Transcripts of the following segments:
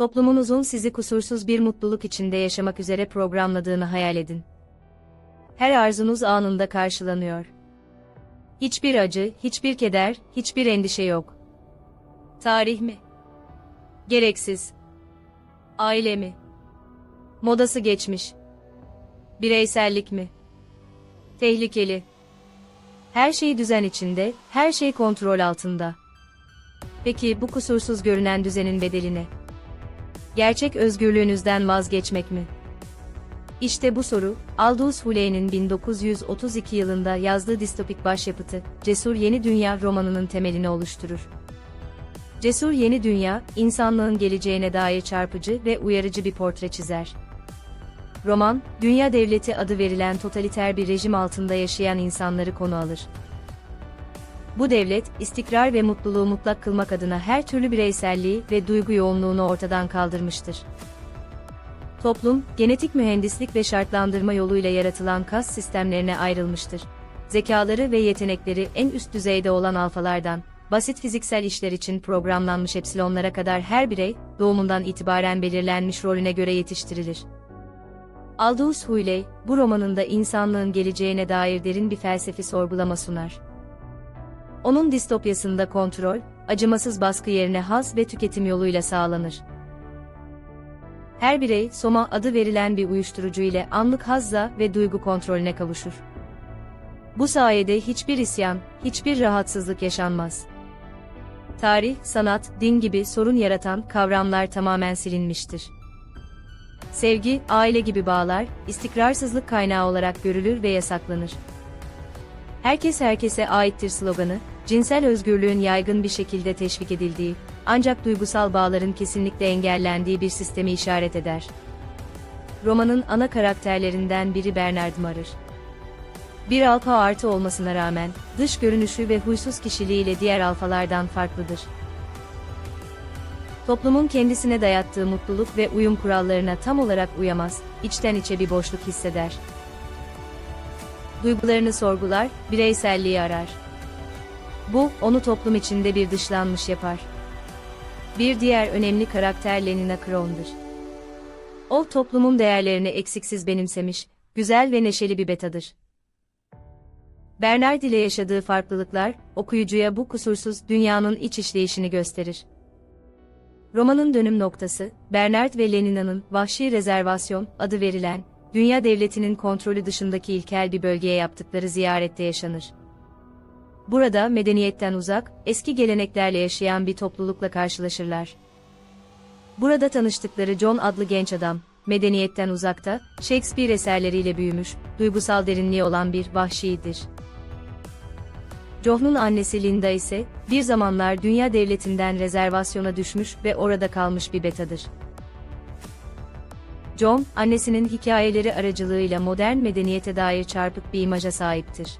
Toplumunuzun sizi kusursuz bir mutluluk içinde yaşamak üzere programladığını hayal edin. Her arzunuz anında karşılanıyor. Hiçbir acı, hiçbir keder, hiçbir endişe yok. Tarih mi? Gereksiz. Aile mi? Modası geçmiş. Bireysellik mi? Tehlikeli. Her şey düzen içinde, her şey kontrol altında. Peki bu kusursuz görünen düzenin bedeli ne? Gerçek özgürlüğünüzden vazgeçmek mi? İşte bu soru, Aldous Huxley'nin 1932 yılında yazdığı distopik başyapıtı, Cesur Yeni Dünya romanının temelini oluşturur. Cesur Yeni Dünya, insanlığın geleceğine dair çarpıcı ve uyarıcı bir portre çizer. Roman, dünya devleti adı verilen totaliter bir rejim altında yaşayan insanları konu alır. Bu devlet, istikrar ve mutluluğu mutlak kılmak adına her türlü bireyselliği ve duygu yoğunluğunu ortadan kaldırmıştır. Toplum, genetik mühendislik ve şartlandırma yoluyla yaratılan kas sistemlerine ayrılmıştır. Zekaları ve yetenekleri en üst düzeyde olan alfalardan, basit fiziksel işler için programlanmış epsilonlara kadar her birey, doğumundan itibaren belirlenmiş rolüne göre yetiştirilir. Aldous Huxley, bu romanında insanlığın geleceğine dair derin bir felsefi sorgulama sunar. Onun distopyasında kontrol, acımasız baskı yerine haz ve tüketim yoluyla sağlanır. Her birey, Soma adı verilen bir uyuşturucu ile anlık hazza ve duygu kontrolüne kavuşur. Bu sayede hiçbir isyan, hiçbir rahatsızlık yaşanmaz. Tarih, sanat, din gibi sorun yaratan kavramlar tamamen silinmiştir. Sevgi, aile gibi bağlar, istikrarsızlık kaynağı olarak görülür ve yasaklanır. Herkes herkese aittir sloganı, cinsel özgürlüğün yaygın bir şekilde teşvik edildiği, ancak duygusal bağların kesinlikle engellendiği bir sistemi işaret eder. Romanın ana karakterlerinden biri Bernard Marır. Bir alfa artı olmasına rağmen, dış görünüşü ve huysuz kişiliğiyle diğer alfalardan farklıdır. Toplumun kendisine dayattığı mutluluk ve uyum kurallarına tam olarak uyamaz, içten içe bir boşluk hisseder. Duygularını sorgular, bireyselliği arar. Bu, onu toplum içinde bir dışlanmış yapar. Bir diğer önemli karakter Lenina Kron'dur. O, toplumun değerlerini eksiksiz benimsemiş, güzel ve neşeli bir betadır. Bernard ile yaşadığı farklılıklar, okuyucuya bu kusursuz dünyanın iç işleyişini gösterir. Romanın dönüm noktası, Bernard ve Lenina'nın Vahşi Rezervasyon adı verilen, dünya devletinin kontrolü dışındaki ilkel bir bölgeye yaptıkları ziyarette yaşanır. Burada medeniyetten uzak, eski geleneklerle yaşayan bir toplulukla karşılaşırlar. Burada tanıştıkları John adlı genç adam, medeniyetten uzakta, Shakespeare eserleriyle büyümüş, duygusal derinliği olan bir vahşidir. John'un annesi Linda ise, bir zamanlar dünya devletinden rezervasyona düşmüş ve orada kalmış bir betadır. John, annesinin hikayeleri aracılığıyla modern medeniyete dair çarpık bir imaja sahiptir.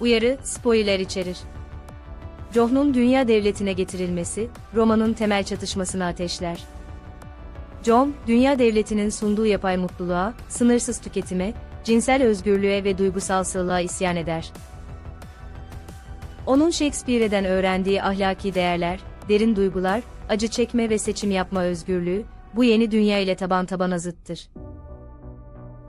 Uyarı, spoiler içerir. John'un dünya devletine getirilmesi, romanın temel çatışmasını ateşler. John, dünya devletinin sunduğu yapay mutluluğa, sınırsız tüketime, cinsel özgürlüğe ve duygusal sığlığa isyan eder. Onun Shakespeare'den öğrendiği ahlaki değerler, derin duygular, acı çekme ve seçim yapma özgürlüğü, bu yeni dünya ile taban tabana zıttır.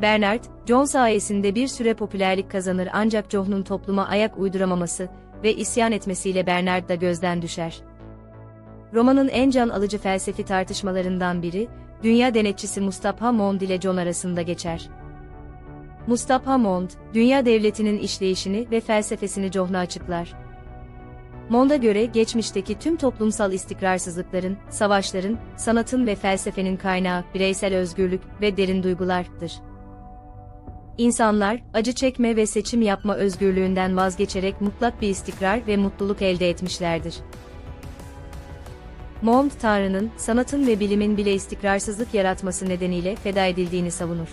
Bernard, John sayesinde bir süre popülerlik kazanır ancak John'un topluma ayak uyduramaması ve isyan etmesiyle Bernard da gözden düşer. Romanın en can alıcı felsefi tartışmalarından biri, dünya denetçisi Mustafa Mond ile John arasında geçer. Mustafa Mond, dünya devletinin işleyişini ve felsefesini John'a açıklar. Mond'a göre geçmişteki tüm toplumsal istikrarsızlıkların, savaşların, sanatın ve felsefenin kaynağı bireysel özgürlük ve derin duygulardır. İnsanlar, acı çekme ve seçim yapma özgürlüğünden vazgeçerek mutlak bir istikrar ve mutluluk elde etmişlerdir. Mond, Tanrı'nın, sanatın ve bilimin bile istikrarsızlık yaratması nedeniyle feda edildiğini savunur.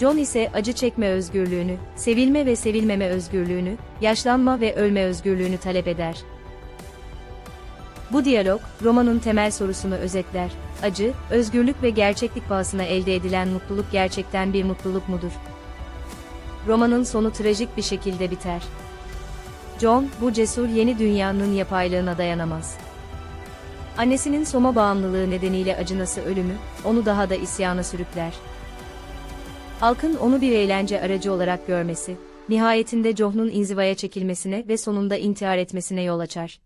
John ise acı çekme özgürlüğünü, sevilme ve sevilmeme özgürlüğünü, yaşlanma ve ölme özgürlüğünü talep eder. Bu diyalog, romanın temel sorusunu özetler. Acı, özgürlük ve gerçeklik pahasına elde edilen mutluluk gerçekten bir mutluluk mudur? Romanın sonu trajik bir şekilde biter. John, bu cesur yeni dünyanın yapaylığına dayanamaz. Annesinin soma bağımlılığı nedeniyle acınası ölümü, onu daha da isyana sürükler. Halkın onu bir eğlence aracı olarak görmesi, nihayetinde John'un inzivaya çekilmesine ve sonunda intihar etmesine yol açar.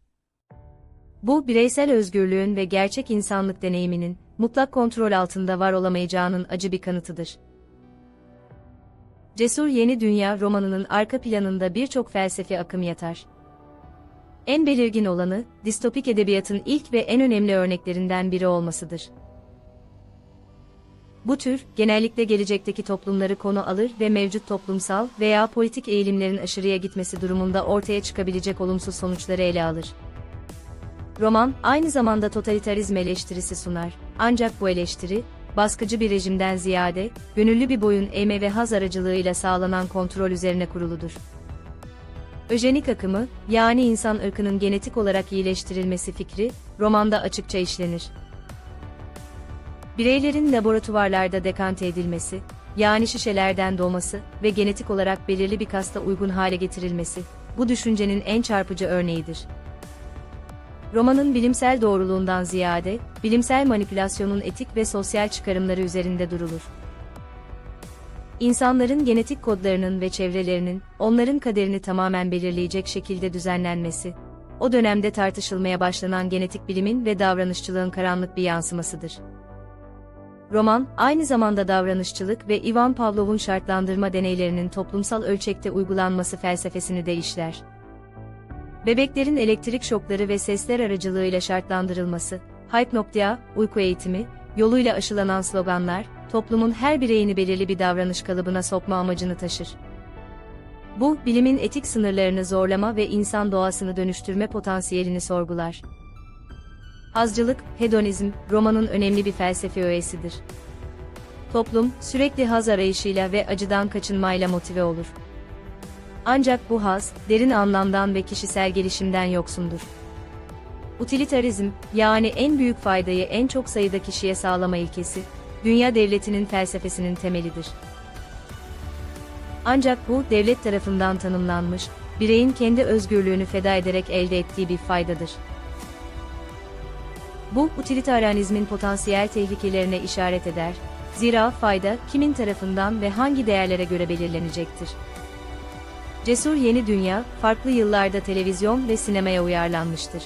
Bu, bireysel özgürlüğün ve gerçek insanlık deneyiminin, mutlak kontrol altında var olamayacağının acı bir kanıtıdır. Cesur Yeni Dünya romanının arka planında birçok felsefi akım yatar. En belirgin olanı, distopik edebiyatın ilk ve en önemli örneklerinden biri olmasıdır. Bu tür, genellikle gelecekteki toplumları konu alır ve mevcut toplumsal veya politik eğilimlerin aşırıya gitmesi durumunda ortaya çıkabilecek olumsuz sonuçları ele alır. Roman, aynı zamanda totalitarizm eleştirisi sunar. Ancak bu eleştiri, baskıcı bir rejimden ziyade, gönüllü bir boyun eğme ve haz aracılığıyla sağlanan kontrol üzerine kuruludur. Öjenik akımı, yani insan ırkının genetik olarak iyileştirilmesi fikri, romanda açıkça işlenir. Bireylerin laboratuvarlarda dekante edilmesi, yani şişelerden doğması ve genetik olarak belirli bir kasta uygun hale getirilmesi, bu düşüncenin en çarpıcı örneğidir. Romanın bilimsel doğruluğundan ziyade, bilimsel manipülasyonun etik ve sosyal çıkarımları üzerinde durulur. İnsanların genetik kodlarının ve çevrelerinin, onların kaderini tamamen belirleyecek şekilde düzenlenmesi, o dönemde tartışılmaya başlanan genetik bilimin ve davranışçılığın karanlık bir yansımasıdır. Roman, aynı zamanda davranışçılık ve Ivan Pavlov'un şartlandırma deneylerinin toplumsal ölçekte uygulanması felsefesini de işler. Bebeklerin elektrik şokları ve sesler aracılığıyla şartlandırılması, hypnoptia, uyku eğitimi, yoluyla aşılanan sloganlar, toplumun her bireyini belirli bir davranış kalıbına sokma amacını taşır. Bu, bilimin etik sınırlarını zorlama ve insan doğasını dönüştürme potansiyelini sorgular. Hazcılık, hedonizm, romanın önemli bir felsefi öğesidir. Toplum, sürekli haz arayışıyla ve acıdan kaçınmayla motive olur. Ancak bu haz, derin anlamdan ve kişisel gelişimden yoksundur. Utilitarizm, yani en büyük faydayı en çok sayıda kişiye sağlama ilkesi, dünya devletinin felsefesinin temelidir. Ancak bu, devlet tarafından tanımlanmış, bireyin kendi özgürlüğünü feda ederek elde ettiği bir faydadır. Bu, utilitarizmin potansiyel tehlikelerine işaret eder, zira fayda, kimin tarafından ve hangi değerlere göre belirlenecektir. Cesur Yeni Dünya, farklı yıllarda televizyon ve sinemaya uyarlanmıştır.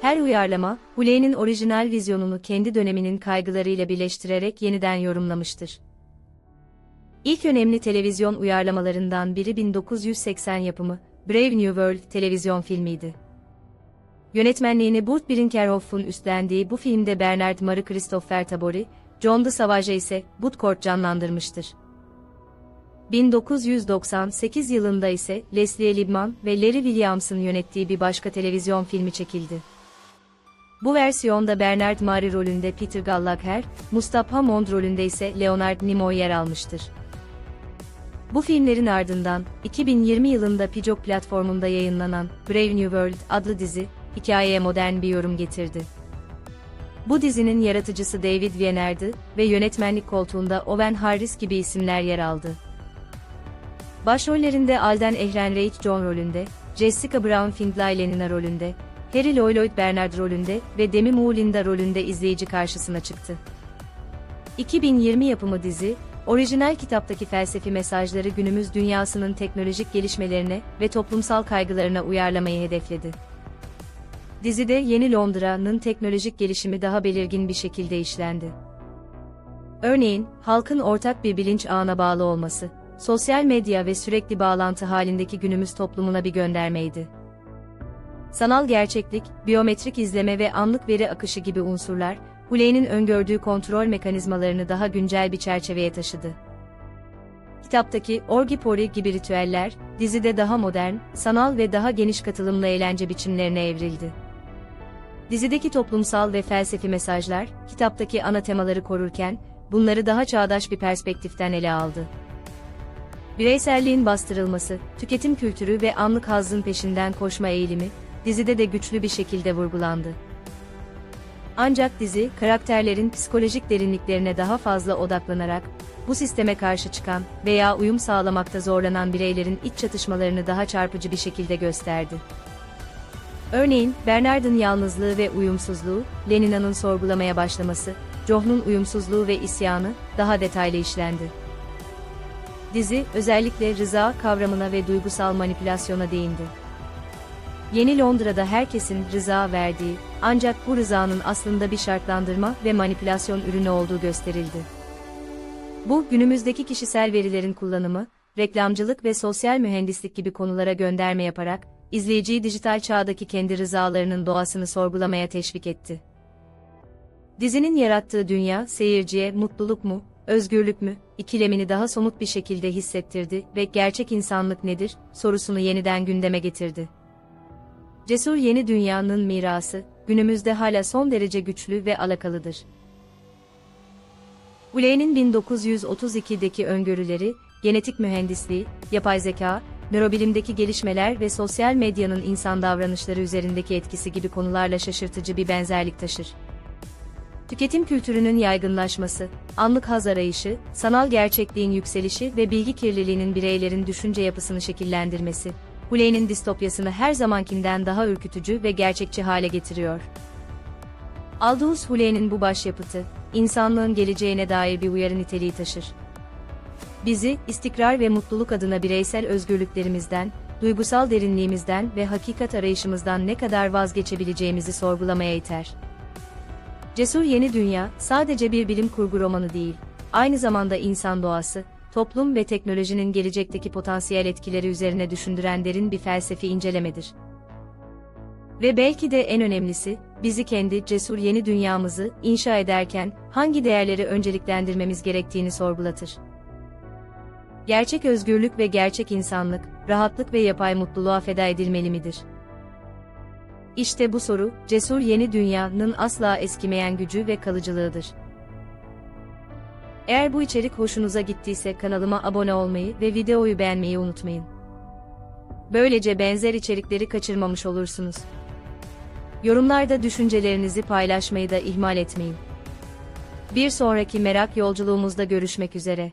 Her uyarlama, Hulley'nin orijinal vizyonunu kendi döneminin kaygılarıyla birleştirerek yeniden yorumlamıştır. İlk önemli televizyon uyarlamalarından biri 1980 yapımı, Brave New World televizyon filmiydi. Yönetmenliğini Burt Brinkerhoff'un üstlendiği bu filmde Bernard Marie Christopher Tabori, John de Savage ise Woodcourt canlandırmıştır. 1998 yılında ise Leslie Liebman ve Larry Williams'ın yönettiği bir başka televizyon filmi çekildi. Bu versiyonda Bernard Mari rolünde Peter Gallagher, Mustafa Hammond rolünde ise Leonard Nimoy yer almıştır. Bu filmlerin ardından, 2020 yılında Pijok platformunda yayınlanan Brave New World adlı dizi, hikayeye modern bir yorum getirdi. Bu dizinin yaratıcısı David Wiener'di ve yönetmenlik koltuğunda Owen Harris gibi isimler yer aldı. Başrollerinde Alden Ehrenreich John rolünde, Jessica Brown Findlay Lenina rolünde, Harry Lloyd Bernard rolünde ve Demi Moore Linda rolünde izleyici karşısına çıktı. 2020 yapımı dizi, orijinal kitaptaki felsefi mesajları günümüz dünyasının teknolojik gelişmelerine ve toplumsal kaygılarına uyarlamayı hedefledi. Dizide yeni Londra'nın teknolojik gelişimi daha belirgin bir şekilde işlendi. Örneğin, halkın ortak bir bilinç ağına bağlı olması, sosyal medya ve sürekli bağlantı halindeki günümüz toplumuna bir göndermeydi. Sanal gerçeklik, biyometrik izleme ve anlık veri akışı gibi unsurlar, Hulley'nin öngördüğü kontrol mekanizmalarını daha güncel bir çerçeveye taşıdı. Kitaptaki orgi pori gibi ritüeller, dizide daha modern, sanal ve daha geniş katılımlı eğlence biçimlerine evrildi. Dizideki toplumsal ve felsefi mesajlar, kitaptaki ana temaları korurken, bunları daha çağdaş bir perspektiften ele aldı. Bireyselliğin bastırılması, tüketim kültürü ve anlık hazzın peşinden koşma eğilimi, dizide de güçlü bir şekilde vurgulandı. Ancak dizi, karakterlerin psikolojik derinliklerine daha fazla odaklanarak, bu sisteme karşı çıkan veya uyum sağlamakta zorlanan bireylerin iç çatışmalarını daha çarpıcı bir şekilde gösterdi. Örneğin, Bernard'ın yalnızlığı ve uyumsuzluğu, Lenina'nın sorgulamaya başlaması, John'un uyumsuzluğu ve isyanı daha detaylı işlendi. Dizi, özellikle rıza kavramına ve duygusal manipülasyona değindi. Yeni Londra'da herkesin rıza verdiği, ancak bu rızanın aslında bir şartlandırma ve manipülasyon ürünü olduğu gösterildi. Bu, günümüzdeki kişisel verilerin kullanımı, reklamcılık ve sosyal mühendislik gibi konulara gönderme yaparak, izleyiciyi dijital çağdaki kendi rızalarının doğasını sorgulamaya teşvik etti. Dizinin yarattığı dünya, seyirciye mutluluk mu, özgürlük mü, ikilemini daha somut bir şekilde hissettirdi ve gerçek insanlık nedir, sorusunu yeniden gündeme getirdi. Cesur yeni dünyanın mirası, günümüzde hala son derece güçlü ve alakalıdır. Uley'nin 1932'deki öngörüleri, genetik mühendisliği, yapay zeka, nörobilimdeki gelişmeler ve sosyal medyanın insan davranışları üzerindeki etkisi gibi konularla şaşırtıcı bir benzerlik taşır. Tüketim kültürünün yaygınlaşması, anlık haz arayışı, sanal gerçekliğin yükselişi ve bilgi kirliliğinin bireylerin düşünce yapısını şekillendirmesi, Huley'nin distopyasını her zamankinden daha ürkütücü ve gerçekçi hale getiriyor. Aldous Huxley'nin bu başyapıtı, insanlığın geleceğine dair bir uyarı niteliği taşır. Bizi, istikrar ve mutluluk adına bireysel özgürlüklerimizden, duygusal derinliğimizden ve hakikat arayışımızdan ne kadar vazgeçebileceğimizi sorgulamaya iter. Cesur Yeni Dünya, sadece bir bilim kurgu romanı değil, aynı zamanda insan doğası, toplum ve teknolojinin gelecekteki potansiyel etkileri üzerine düşündüren derin bir felsefi incelemedir. Ve belki de en önemlisi, bizi kendi cesur yeni dünyamızı inşa ederken hangi değerleri önceliklendirmemiz gerektiğini sorgulatır. Gerçek özgürlük ve gerçek insanlık, rahatlık ve yapay mutluluğa feda edilmeli midir? İşte bu soru, cesur yeni dünyanın asla eskimeyen gücü ve kalıcılığıdır. Eğer bu içerik hoşunuza gittiyse kanalıma abone olmayı ve videoyu beğenmeyi unutmayın. Böylece benzer içerikleri kaçırmamış olursunuz. Yorumlarda düşüncelerinizi paylaşmayı da ihmal etmeyin. Bir sonraki merak yolculuğumuzda görüşmek üzere.